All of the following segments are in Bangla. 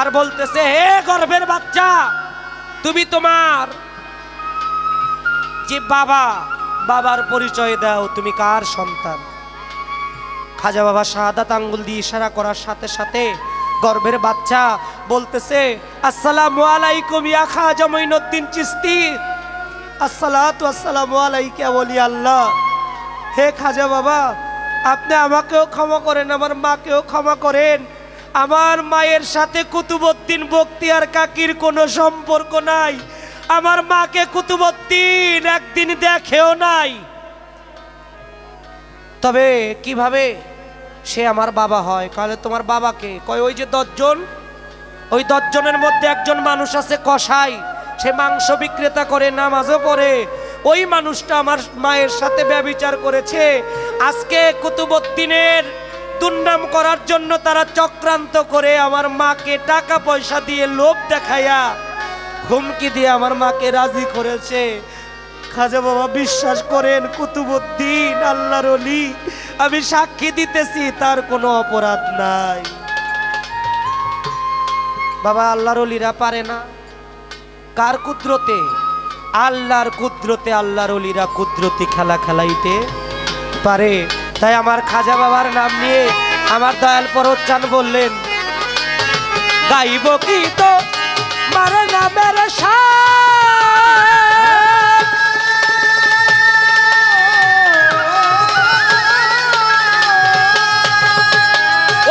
আর বলতেছে হে গর্ভের বাচ্চা, তুমি তোমার যে বাবা, বাবার পরিচয় দাও, তুমি কার সন্তান? খাজা বাবা শাহাদাত আঙ্গুল দিয়ে ইশারা করার সাথে সাথে গর্ভের বাচ্চা বলতেছে, আসসালামু আলাইকুম ইয়া খাজা মঈনুদ্দিন চিস্তি আসসালাতু আসসালামু আলাইকা ওলি আল্লাহ। হে খাজা বাবা, আপনি আমাকেও ক্ষমা করেন, আমার মাকেও ক্ষমা করেন। আমার মায়ের সাথে কুতুবউদ্দিন বক্তিয়ার কাকির কোনো সম্পর্ক নাই। আমার মাকে কুতুবউদ্দিন একদিন দেখেও নাই। তবে কীভাবে সে আমার বাবা হয়? কালে তোমার বাবাকে কয়, ওই যে দশজন? ওই দশজনের মধ্যে একজন মানুষ আছে কষাই সে মাংস বিক্রেতা করে, নামাজও পড়ে। ওই মানুষটা আমার মায়ের সাথে ব্যবিচার করেছে। আজকে কুতুবুদ্দিনের দুর্নাম করার জন্য তারা চক্রান্ত করে আমার মাকে টাকা পয়সা দিয়ে লোভ দেখাইয়া হুমকি দিয়ে আমার মাকে রাজি করেছে। খাজা বাবা, বিশ্বাস করেন, কুতুবুদ্দিন, আল্লাহর অলি আমি সাক্ষী দিতেছি, তার কোনো অপরাধ নাই। বাবা, আল্লাহর অলিরা পারে না। কার কুদরতে? আল্লাহর কুদরতে, আল্লাহর অলিরা কুদরতি খেলা খেলাইতে পারে। তাই আমার খাজা বাবার নাম নিয়ে আমার দয়াল পরচান বললেন, গাইব কি তো মারে শান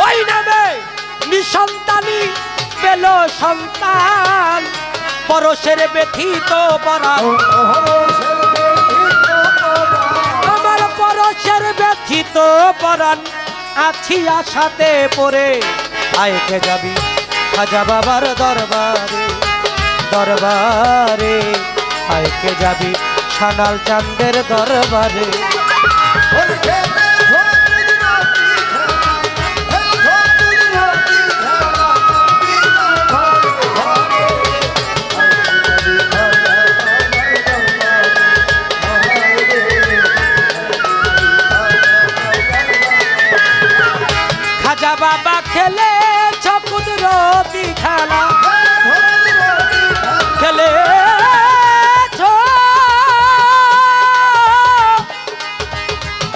ওই নামে নিঃসন্তানী পেল সন্তান, পরশের ব্যথিত পরা পরশের পরান আছি আশাতে পরে আয়কে যাবি খাজা বাবার দরবারে দরবারে। আয়কে যাবি সানাল চান্দের দরবারে। খাজা বাবা খেলে চকুদরতি খেলা। খেলে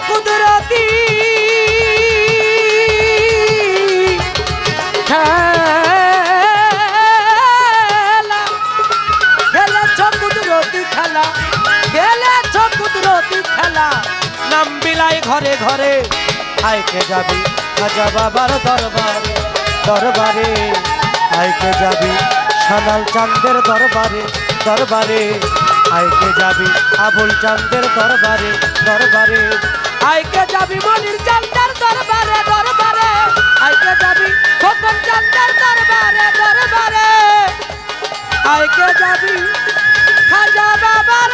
কুদরতি খেলা। খেলেছ কুদরতি খেলা। খেলেছ কুদরতি খেলা। নাম বিলাই ঘরে ঘরে আইকে যাবি। খাজা বাবার দরবারে দরবারে, আইকে যাবি সানাল চান্দের দরবারে দরবারে, আইকে যাবি আবুল চান্দের দরবারে দরবারে। আইকে যাবি মনির চান্দের দরবারে দরবারে। আইকে যাবি খোকন চান্দের দরবারে দরবারে। আইকে যাবি খাজা বাবার